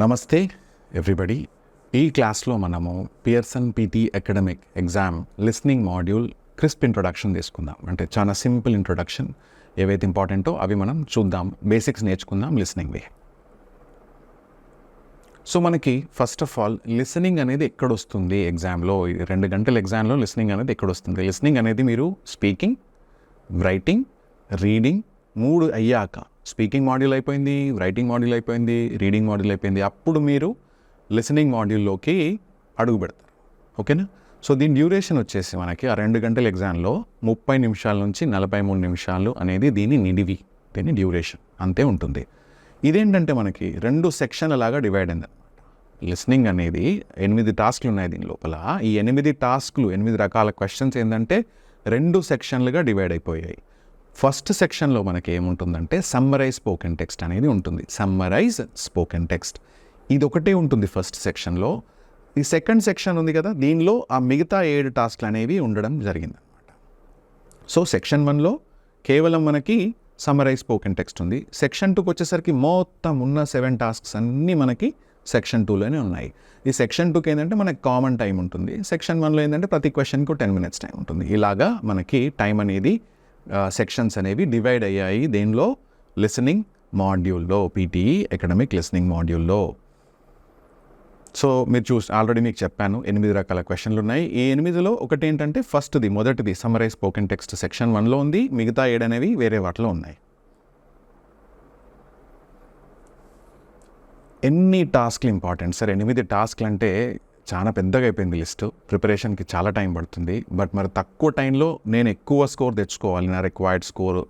నమస్తే ఎవ్రీబడి ఈ క్లాస్లో మనము Pearson PT academic exam listening module crisp introduction తీసుకుందాం. అంటే చాలా సింపుల్ ఇంట్రొడక్షన్ ఏవైతే ఇంపార్టెంటో అవి మనం చూద్దాం. బేసిక్స్ నేర్చుకుందాం లిస్నింగ్వి సో మనకి ఫస్ట్ ఆఫ్ ఆల్ లిసనింగ్ అనేది ఎక్కడ వస్తుంది ఎగ్జామ్లో ఈ రెండు గంటల ఎగ్జామ్లో లిసనింగ్ అనేది ఎక్కడ వస్తుంది లిసనింగ్ అనేది మీరు స్పీకింగ్ రైటింగ్ రీడింగ్ మూడు అయ్యాక స్పీకింగ్ మాడ్యూల్ అయిపోయింది రైటింగ్ మాడ్యూల్ అయిపోయింది రీడింగ్ మాడ్యూల్ అయిపోయింది. అప్పుడు మీరు లిసనింగ్ మాడ్యూల్లోకి అడుగు పెడతారు. ఓకేనా? సో దీని డ్యూరేషన్ వచ్చేసి మనకి ఆ రెండు గంటల ఎగ్జామ్లో ముప్పై నిమిషాల నుంచి నలభై మూడు నిమిషాలు అనేది దీని నిడివి దీని డ్యూరేషన్. అంతే ఉంటుంది. ఇదేంటంటే మనకి రెండు సెక్షన్ల లాగా డివైడ్ అయింది అనమాట లిస్నింగ్ అనేది ఎనిమిది టాస్క్లు ఉన్నాయి దీని లోపల. ఈ ఎనిమిది టాస్క్లు ఎనిమిది రకాల క్వశ్చన్స్ ఏంటంటే రెండు సెక్షన్లుగా డివైడ్ అయిపోయాయి. ఫస్ట్ సెక్షన్లో మనకి ఏముంటుందంటే సమ్మరైజ్ స్పోకెన్ టెక్స్ట్ అనేది ఉంటుంది. Summarize spoken text. ఇది ఒకటే ఉంటుంది ఫస్ట్ సెక్షన్లో. ఈ సెకండ్ సెక్షన్ ఉంది కదా దీనిలో ఆ మిగతా ఏడు టాస్క్లు అనేవి ఉండడం జరిగింది అనమాట సో సెక్షన్ వన్లో కేవలం మనకి సమ్మరైజ్ స్పోకెన్ టెక్స్ట్ ఉంది. సెక్షన్ టూకి వచ్చేసరికి మొత్తం ఉన్న సెవెన్ టాస్క్స్ అన్నీ మనకి సెక్షన్ టూలోనే ఉన్నాయి. ఈ సెక్షన్ టూకి ఏంటంటే మనకి కామన్ టైం ఉంటుంది. సెక్షన్ వన్లో ఏంటంటే ప్రతి క్వశ్చన్కు టెన్ మినిట్స్ టైం ఉంటుంది. ఇలాగా మనకి టైం అనేది సెక్షన్స్ అనేవి డివైడ్ అయ్యాయి. దేనిలో? లిసనింగ్ మాడ్యూల్లో పీటీఈ అకాడమిక్ లిసనింగ్ మాడ్యూల్లో సో మీరు చూసి ఆల్రెడీ మీకు చెప్పాను ఎనిమిది రకాల క్వశ్చన్లు ఉన్నాయి. ఈ ఎనిమిదిలో ఒకటి ఏంటంటే ఫస్ట్ది మొదటిది సమరైజ్ స్పోకెన్ టెక్స్ట్ సెక్షన్ వన్లో ఉంది. మిగతా ఏడు అనేవి వేరే వాటిలో ఉన్నాయి. ఎన్ని టాస్క్లు ఇంపార్టెంట్ సార్ ఎనిమిది టాస్క్లు అంటే చాలా పెద్దగా అయిపోయింది లిస్టు. ప్రిపరేషన్కి చాలా టైం పడుతుంది. బట్ మరి తక్కువ టైంలో నేను ఎక్కువ స్కోర్ తెచ్చుకోవాలి. నా రిక్వైర్డ్ స్కోర్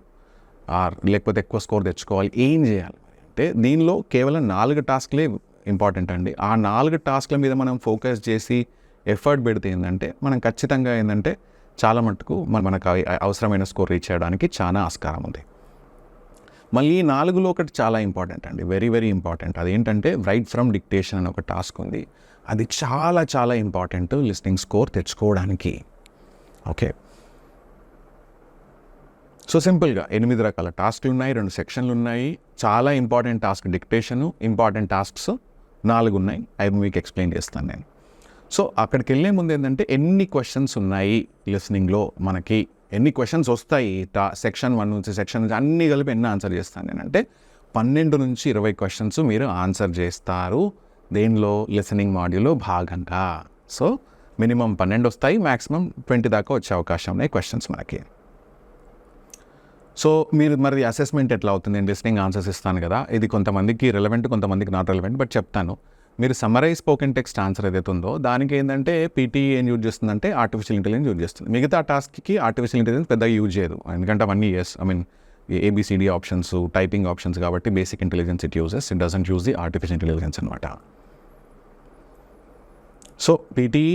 ఆర్ లేకపోతే ఎక్కువ స్కోర్ తెచ్చుకోవాలి. ఏం చేయాలి? అంటే దీనిలో కేవలం నాలుగు టాస్క్లే ఇంపార్టెంట్ అండి. ఆ నాలుగు టాస్క్ల మీద మనం ఫోకస్ చేసి ఎఫర్ట్ పెడితే ఏంటంటే మనం ఖచ్చితంగా ఏంటంటే చాలా మటుకు మన- మనకు అవి- అవసరమైన స్కోర్ రీచ్ చేయడానికి చాలా ఆస్కారం ఉంది. మళ్ళీ ఈ నాలుగులో ఒకటి చాలా ఇంపార్టెంట్ అండి వెరీ వెరీ ఇంపార్టెంట్. అదేంటంటే రైట్ ఫ్రమ్ డిక్టేషన్ అని ఒక టాస్క్ ఉంది. అది చాలా చాలా ఇంపార్టెంట్ లిస్నింగ్ స్కోర్ తెచ్చుకోవడానికి. ఓకే. సో సింపుల్గా ఎనిమిది రకాల టాస్క్లు ఉన్నాయి రెండు సెక్షన్లు ఉన్నాయి. చాలా important task dictation important tasks నాలుగు ఉన్నాయి. అవి మీకు ఎక్స్ప్లెయిన్ చేస్తాను నేను. సో అక్కడికి వెళ్ళే ముందు ఏంటంటే ఎన్ని క్వశ్చన్స్ ఉన్నాయి లిస్నింగ్లో మనకి? ఎన్ని క్వశ్చన్స్ వస్తాయి? టా సెక్షన్ వన్ నుంచి సెక్షన్ నుంచి అన్నీ కలిపి ఎన్ని ఆన్సర్ చేస్తాను నేను అంటే పన్నెండు నుంచి ఇరవై క్వశ్చన్స్ మీరు ఆన్సర్ చేస్తారు. దేనిలో? లిసనింగ్ మాడ్యూల్లో భాగంగా. సో మినిమం పన్నెండు వస్తాయి మ్యాక్సిమం ట్వంటీ దాకా వచ్చే అవకాశం ఉన్నాయి క్వశ్చన్స్ మనకి. సో మీరు మరి అసెస్మెంట్ ఎట్లా అవుతుంది? నేను లిస్నింగ్ ఆన్సర్స్ ఇస్తాను కదా. ఇది కొంతమందికి రెలవెంట్ కొంతమందికి నాట్ రెలవెంట్ బట్ చెప్తాను. మీరు సమ్మరైజ్ స్పోకెన్ టెక్స్ట్ ఆన్సర్ ఏదైతే ఉందో దానికి ఏంటంటే పీటీ ఏం యూజ్ చేస్తుందంటే ఆర్టిఫిషియల్ ఇంటెలిజెన్స్ యూజ్ చేస్తుంది. మిగతా టాస్క్కి ఆర్టిఫిషియల్ ఇంటెలిజెన్స్ పెద్దగా యూజ్ చేయదు. ఎందుకంటే అవన్నీ yes I mean A B C D options typing options కాబట్టి basic intelligence it uses it doesn't use the artificial intelligence అనమాట సో పీటీ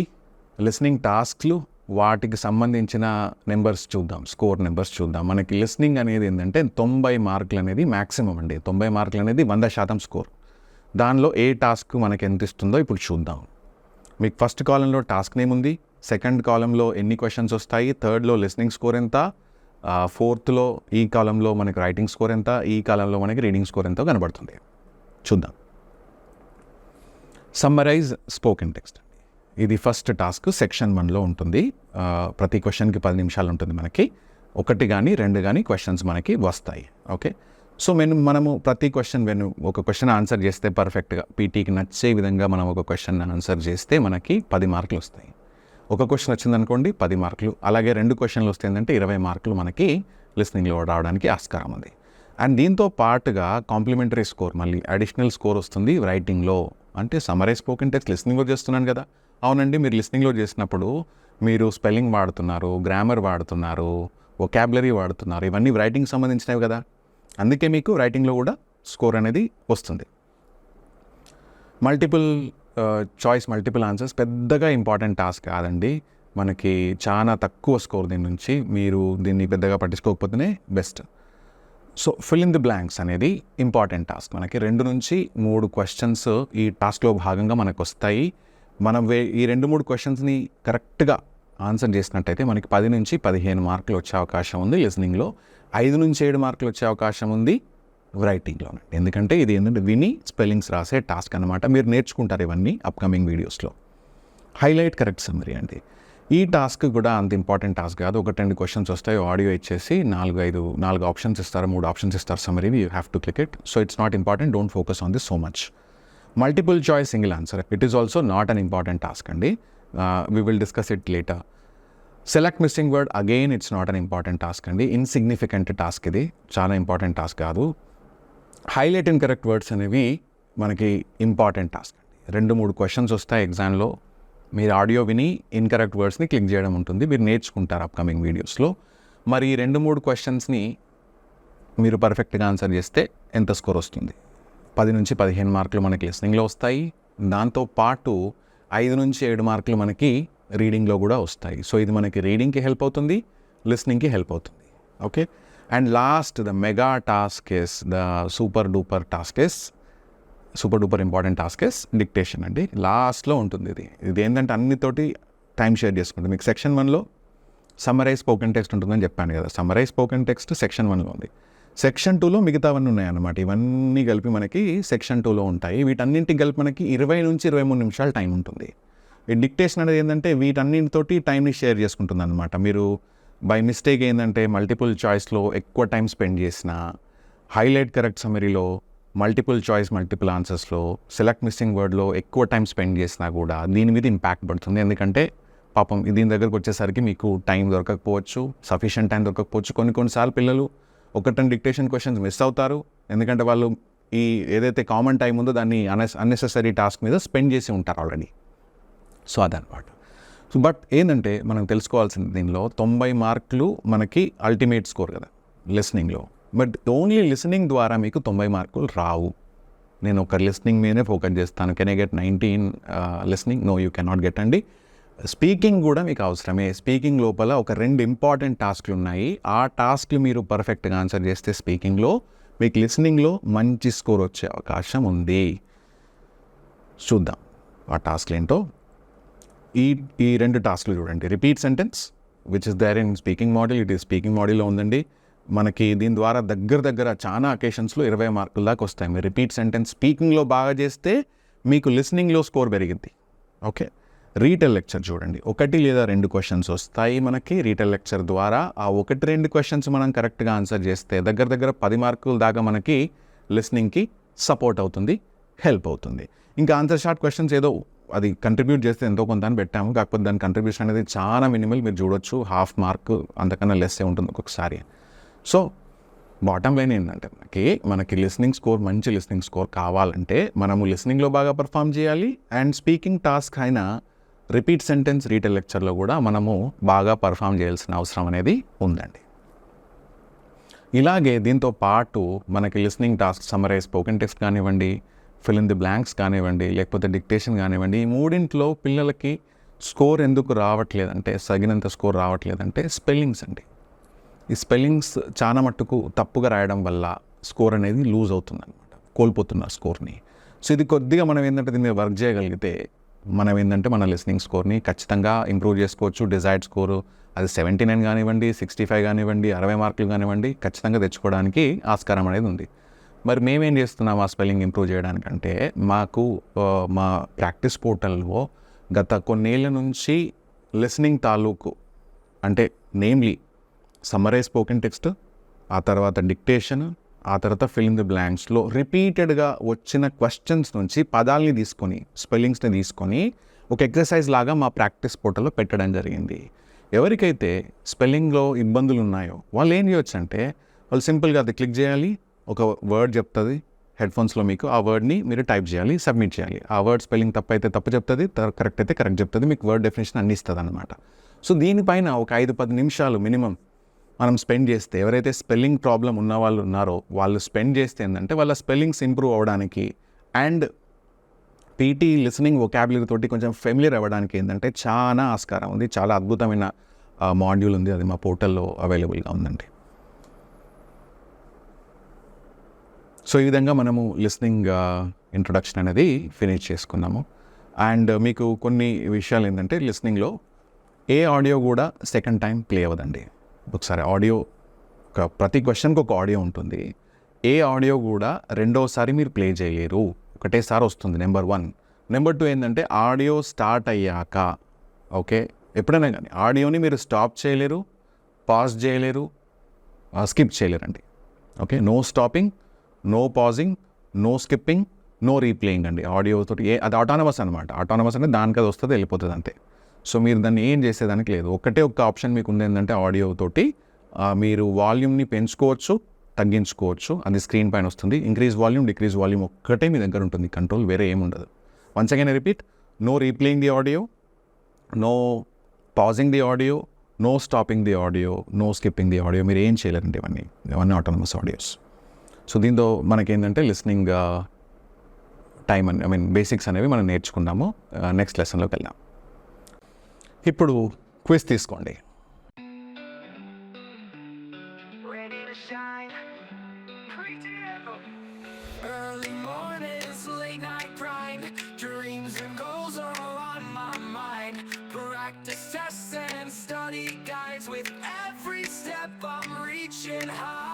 లిస్నింగ్ టాస్క్లు వాటికి సంబంధించిన నెంబర్స్ చూద్దాం. స్కోర్ నెంబర్స్ చూద్దాం. మనకి లిస్నింగ్ అనేది ఏంటంటే తొంభై మార్కులు అనేది మ్యాక్సిమం అండి. తొంభై మార్కులు అనేది వంద శాతం స్కోర్ దానిలో ఏ టాస్క్ మనకు ఎంత ఇస్తుందో ఇప్పుడు చూద్దాం. మీకు ఫస్ట్ కాలంలో టాస్క్ నేమ్ ఉంది సెకండ్ కాలంలో ఎన్ని క్వశ్చన్స్ వస్తాయి థర్డ్లో లిస్నింగ్ స్కోర్ ఎంత ఫోర్త్లో ఈ కాలంలో మనకి రైటింగ్ స్కోర్ ఎంత ఈ కాలంలో మనకి రీడింగ్ స్కోర్ ఎంతో కనబడుతుంది. చూద్దాం. సమ్మరైజ్ స్పోకెన్ టెక్స్ట్ ఇది ఫస్ట్ టాస్క్ సెక్షన్ వన్లో ఉంటుంది. ప్రతి క్వశ్చన్కి పది నిమిషాలు ఉంటుంది మనకి. ఒకటి కానీ రెండు కానీ క్వశ్చన్స్ మనకి వస్తాయి. ఓకే? సో మేము మనము ప్రతి క్వశ్చన్ వెను ఒక క్వశ్చన్ ఆన్సర్ చేస్తే పర్ఫెక్ట్గా పీటీకి నచ్చే విధంగా మనం ఒక క్వశ్చన్ ఆన్సర్ చేస్తే మనకి పది మార్కులు వస్తాయి. ఒక క్వశ్చన్ వచ్చిందనుకోండి పది మార్కులు. అలాగే రెండు క్వశ్చన్లు వస్తే ఏంటంటే ఇరవై మార్కులు మనకి లిస్నింగ్లో రావడానికి ఆస్కారం ఉంది అండ్ దీంతో పాటుగా కాంప్లిమెంటరీ స్కోర్ మళ్ళీ అడిషనల్ స్కోర్ వస్తుంది రైటింగ్లో. అంటే సమరే స్పోకెన్ టెక్స్ట్ లిస్నింగ్లో చేస్తున్నాను కదా. అవునండి మీరు లిస్నింగ్లో చేసినప్పుడు మీరు స్పెల్లింగ్ వాడుతున్నారు గ్రామర్ వాడుతున్నారు ఒకాబులరీ వాడుతున్నారు ఇవన్నీ రైటింగ్ సంబంధించినవి కదా. అందుకే మీకు రైటింగ్లో కూడా స్కోర్ అనేది వస్తుంది. మల్టిపుల్ చాయిస్ మల్టిపుల్ ఆన్సర్స్ పెద్దగా ఇంపార్టెంట్ టాస్క్ కాదండి. మనకి చాలా తక్కువ స్కోర్ దీని నుంచి మీరు దీన్ని పెద్దగా పట్టించుకోకపోతేనే best so fill in the blanks అనేది ఇంపార్టెంట్ టాస్క్ మనకి రెండు నుంచి మూడు క్వశ్చన్స్ ఈ టాస్క్లో భాగంగా మనకు వస్తాయి. మనం వే ఈ రెండు మూడు క్వశ్చన్స్ని కరెక్ట్గా ఆన్సర్ చేసినట్టయితే మనకి పది నుంచి పదిహేను మార్కులు వచ్చే అవకాశం ఉంది లిసనింగ్లో ఐదు నుంచి ఏడు మార్కులు వచ్చే అవకాశం ఉంది. రైటింగ్లో ఎందుకంటే ఇది ఏంటంటే విని స్పెల్లింగ్స్ రాసే టాస్క్ అనమాట మీరు నేర్చుకుంటారు ఇవన్నీ అప్కమింగ్ వీడియోస్లో హైలైట్ కరెక్ట్ సమ్మరీ అండి. ఈ టాస్క్ కూడా అంత ఇంపార్టెంట్ టాస్క్ కాదు. ఒక రెండు క్వశ్చన్స్ వస్తాయి. ఆడియో ఇచ్చేసి నాలుగు ఐదు నాలుగు ఆప్షన్స్ ఇస్తారు. మూడు ఆప్షన్స్ ఇస్తారు summary you have to click it so it's not important don't focus on this so much multiple choice single answer it is also not an important task అండి. We will discuss it later select missing word again it's not an important task అండి. Insignificant task ఇది. చాలా important task కాదు. Highlight incorrect words అనేవి మనకి important task అండి. రెండు మూడు క్వశ్చన్స్ వస్తాయి ఎగ్జామ్లో మీరు ఆడియో విని ఇన్కరెక్ట్ వర్డ్స్ని క్లిక్ చేయడం ఉంటుంది. మీరు నేర్చుకుంటారు అప్కమింగ్ వీడియోస్లో మరి ఈ రెండు మూడు క్వశ్చన్స్ని మీరు పర్ఫెక్ట్గా ఆన్సర్ చేస్తే ఎంత స్కోర్ వస్తుంది? పది నుంచి పదిహేను మార్కులు మనకి లిస్నింగ్లో వస్తాయి. దాంతో పాటు ఐదు నుంచి ఏడు మార్కులు మనకి రీడింగ్లో కూడా వస్తాయి. సో ఇది మనకి రీడింగ్కి హెల్ప్ అవుతుంది లిస్నింగ్కి హెల్ప్ అవుతుంది. Okay? And last the mega task is the super duper task is super duper important task is dictation అండి. లాస్ట్లో ఉంటుంది ఇది. ఇది ఏంటంటే అన్నితోటి టైం షేర్ చేసుకుంటుంది. మీకు సెక్షన్ వన్లో సమ్మరైజ్ స్పోకెన్ టెక్స్ట్ ఉంటుందని చెప్పాను కదా. సమ్మరైజ్ స్పోకెన్ టెక్స్ట్ సెక్షన్ వన్లో ఉంది. సెక్షన్ టూలో మిగతావన్నీ ఉన్నాయన్నమాట. ఇవన్నీ కలిపి మనకి సెక్షన్ టూలో ఉంటాయి. వీటన్నింటికి కలిపి మనకి ఇరవై నుంచి ఇరవై మూడు నిమిషాలు టైం ఉంటుంది. ఈ డిక్టేషన్ అనేది ఏంటంటే వీటన్నిటితోటి టైంని షేర్ చేసుకుంటుంది అనమాట మీరు బై మిస్టేక్ ఏంటంటే మల్టిపుల్ చాయిస్లో ఎక్కువ టైం స్పెండ్ చేసిన హైలైట్ కరెక్ట్ సమరీలో మల్టిపుల్ చాయిస్ మల్టిపుల్ ఆన్సర్స్లో సెలెక్ట్ మిస్సింగ్ వర్డ్లో ఎక్కువ టైం స్పెండ్ చేసినా కూడా దీని మీద ఇంపాక్ట్ పడుతుంది. ఎందుకంటే పాపం దీని దగ్గరకు వచ్చేసరికి మీకు టైం దొరకకపోవచ్చు సఫిషియంట్ టైం దొరకకపోవచ్చు. కొన్ని కొన్నిసార్లు పిల్లలు ఒకటి డిక్టేషన్ క్వశ్చన్స్ మిస్ అవుతారు. ఎందుకంటే వాళ్ళు ఈ ఏదైతే కామన్ టైం ఉందో దాన్ని అన్నెస్ అన్నెసెసరీ టాస్క్ మీద స్పెండ్ చేసి ఉంటారు ఆల్రెడీ సో అదనమాట. సో బట్ ఏంటంటే మనం తెలుసుకోవాల్సింది దీనిలో తొంభై మార్కులు మనకి అల్టిమేట్ స్కోర్ కదా లిసనింగ్లో బట్ ఓన్లీ లిసనింగ్ ద్వారా మీకు తొంభై మార్కులు రావు. నేను ఒక లిసనింగ్ మీదనే ఫోకస్ చేస్తాను. Can I get nineteen listening no you cannot get అండి స్పీకింగ్ కూడా మీకు అవసరమే. స్పీకింగ్ లోపల ఒక రెండు ఇంపార్టెంట్ టాస్క్లు ఉన్నాయి. ఆ టాస్క్లు మీరు పర్ఫెక్ట్గా ఆన్సర్ చేస్తే స్పీకింగ్లో మీకు లిసనింగ్లో మంచి స్కోర్ వచ్చే అవకాశం ఉంది. చూద్దాం ఆ టాస్క్లు ఏంటో ఈ ఈ రెండు టాస్క్లు చూడండి. Repeat sentence which is there in speaking model it ఈ స్పీకింగ్ మోడల్లో ఉందండి. మనకి దీని ద్వారా దగ్గర దగ్గర చాలా అకేషన్స్లో ఇరవై మార్కుల దాకా వస్తాయి. మీరు రిపీట్ సెంటెన్స్ స్పీకింగ్లో బాగా చేస్తే మీకు లిస్నింగ్లో స్కోర్ పెరిగింది ఓకే? రీటెల్ లెక్చర్ చూడండి. ఒకటి లేదా రెండు క్వశ్చన్స్ వస్తాయి మనకి రీటెల్ లెక్చర్ ద్వారా. ఆ ఒకటి రెండు క్వశ్చన్స్ మనం కరెక్ట్గా ఆన్సర్ చేస్తే దగ్గర దగ్గర పది మార్కుల దాకా మనకి లిస్నింగ్కి సపోర్ట్ అవుతుంది హెల్ప్ అవుతుంది. ఇంకా ఆన్సర్ షార్ట్ క్వశ్చన్స్ ఏదో అది కంట్రిబ్యూట్ చేస్తే ఎంతో కొంత అని పెట్టాము. కాకపోతే దాని కంట్రిబ్యూషన్ అనేది చాలా మినిమల్ మీరు చూడొచ్చు హాఫ్ మార్క్ అంతకన్నా లెస్సే ఉంటుంది ఒక్కొక్కసారి సో బాటమ్ లైన్ ఏంటంటే మనకి మనకి లిస్నింగ్ స్కోర్ మంచి లిస్నింగ్ స్కోర్ కావాలంటే మనము లిస్నింగ్లో బాగా పర్ఫామ్ చేయాలి. అండ్ స్పీకింగ్ టాస్క్ అయిన రిపీట్ సెంటెన్స్ రీటెల్ లెక్చర్లో కూడా మనము బాగా పర్ఫామ్ చేయాల్సిన అవసరం అనేది ఉందండి. ఇలాగే దీంతో పాటు మనకి listening task summarize spoken text కానివ్వండి ఫిల్ ఇన్ ది బ్లాంక్స్ కానివ్వండి లేకపోతే డిక్టేషన్ కానివ్వండి ఈ మూడింట్లో పిల్లలకి స్కోర్ ఎందుకు రావట్లేదంటే సగినంత స్కోర్ రావట్లేదంటే స్పెల్లింగ్స్ అండి. ఈ స్పెల్లింగ్స్ చాలా మట్టుకు తప్పుగా రాయడం వల్ల స్కోర్ అనేది లూజ్ అవుతుంది అనమాట కోల్పోతున్నారు స్కోర్ని సో ఇది కొద్దిగా మనం ఏంటంటే దీని మీద వర్క్ చేయగలిగితే మనం ఏంటంటే మన లిస్నింగ్ స్కోర్ని ఖచ్చితంగా ఇంప్రూవ్ చేసుకోవచ్చు డిజైర్డ్ స్కోరు అది సెవెంటీ నైన్ కానివ్వండి సిక్స్టీ ఫైవ్ కానివ్వండి అరవై మార్కులు కానివ్వండి ఖచ్చితంగా తెచ్చుకోవడానికి ఆస్కారం అనేది ఉంది. మరి మేమేం చేస్తున్నాం ఆ స్పెల్లింగ్ ఇంప్రూవ్ చేయడానికంటే మాకు మా ప్రాక్టీస్ పోర్టల్లో గత కొన్నేళ్ళ నుంచి లిసనింగ్ తాలూకు అంటే నేమ్లీ సమ్మరైజ్ స్పోకెన్ టెక్స్ట్ ఆ తర్వాత డిక్టేషన్ ఆ తర్వాత ఫిల్మ్ ది బ్లాంక్స్లో రిపీటెడ్గా వచ్చిన క్వశ్చన్స్ నుంచి పదాల్ని తీసుకొని స్పెల్లింగ్స్ని తీసుకొని ఒక ఎక్సర్సైజ్ లాగా మా ప్రాక్టీస్ పోర్టల్లో పెట్టడం జరిగింది. ఎవరికైతే స్పెల్లింగ్లో ఇబ్బందులు ఉన్నాయో వాళ్ళు ఏం చేయొచ్చు అంటే వాళ్ళు సింపుల్గా అది క్లిక్ చేయాలి ఒక వర్డ్ చెప్తుంది హెడ్ ఫోన్స్లో మీకు. ఆ వర్డ్ని మీరు టైప్ చేయాలి సబ్మిట్ చేయాలి. ఆ వర్డ్ స్పెల్లింగ్ తప్పు అయితే తప్పు చెప్తుంది కరెక్ట్ అయితే కరెక్ట్ చెప్తుంది మీకు వర్డ్ డెఫినేషన్ అన్ని ఇస్తుంది అనమాట సో దీనిపైన ఒక ఐదు పది నిమిషాలు మినిమం మనం స్పెండ్ చేస్తే ఎవరైతే స్పెల్లింగ్ ప్రాబ్లం ఉన్న వాళ్ళు ఉన్నారో వాళ్ళు స్పెండ్ చేస్తే ఏంటంటే వాళ్ళ స్పెల్లింగ్స్ ఇంప్రూవ్ అవ్వడానికి అండ్ పీటీ లిసనింగ్ ఒకాబులరీ తోటి కొంచెం ఫెమిలియర్ అవ్వడానికి ఏంటంటే చాలా ఆస్కారం ఉంది. చాలా అద్భుతమైన మాడ్యూల్ ఉంది. అది మా పోర్టల్లో అవైలబుల్గా ఉందండి. సో ఈ విధంగా మనము లిస్నింగ్ ఇంట్రొడక్షన్ అనేది ఫినిష్ చేసుకున్నాము. అండ్ మీకు కొన్ని విషయాలు ఏంటంటే లిస్నింగ్లో ఏ ఆడియో కూడా సెకండ్ టైం ప్లే అవ్వదండి. ఒకసారి ఆడియో ఒక ప్రతి క్వశ్చన్కి ఒక ఆడియో ఉంటుంది. ఏ ఆడియో కూడా రెండోసారి మీరు ప్లే చేయలేరు. ఒకటేసారి వస్తుంది నెంబర్ వన్ నెంబర్ టూ ఏంటంటే ఆడియో స్టార్ట్ అయ్యాక ఓకే? ఎప్పుడైనా కానీ ఆడియోని మీరు స్టాప్ చేయలేరు పాజ్ చేయలేరు skip చేయలేరండి. Okay? No stopping no pausing no skipping no replaying అండి. ఆడియో తోటి ఏ అది ఆటోనమస్ అనమాట ఆటోనమస్ అంటే దానికి అది వస్తుంది వెళ్ళిపోతుంది అంతే. సో మీరు దాన్ని ఏం చేసేదానికి లేదు. ఒకటే ఒక ఆప్షన్ మీకు ఉంది ఏంటంటే ఆడియో తోటి మీరు వాల్యూమ్ని పెంచుకోవచ్చు తగ్గించుకోవచ్చు అది స్క్రీన్ పైన వస్తుంది. ఇంక్రీజ్ వాల్యూమ్ డిక్రీజ్ వాల్యూమ్ ఒక్కటే మీ దగ్గర ఉంటుంది. కంట్రోల్ వేరే ఏమి ఉండదు. Once again repeat no replaying the audio no pausing the audio no stopping the audio no skipping the audio మీరు ఏం చేయలేరండి ఇవన్నీ. ఇవన్నీ ఆటోనమస్ ఆడియోస్ సో దీంతో మనకేంటంటే లిస్నింగ్ టైం అని ఐ మీన్ బేసిక్స్ అనేవి మనం నేర్చుకున్నాము నెక్స్ట్ లెసన్లోకి వెళ్దాం ఇప్పుడు క్విజ్ తీసుకోండి ready to shine. Early mornings, late night grind. Dreams and goals are all on my mind. Practice tests and study guides. With every step, I'm reaching high.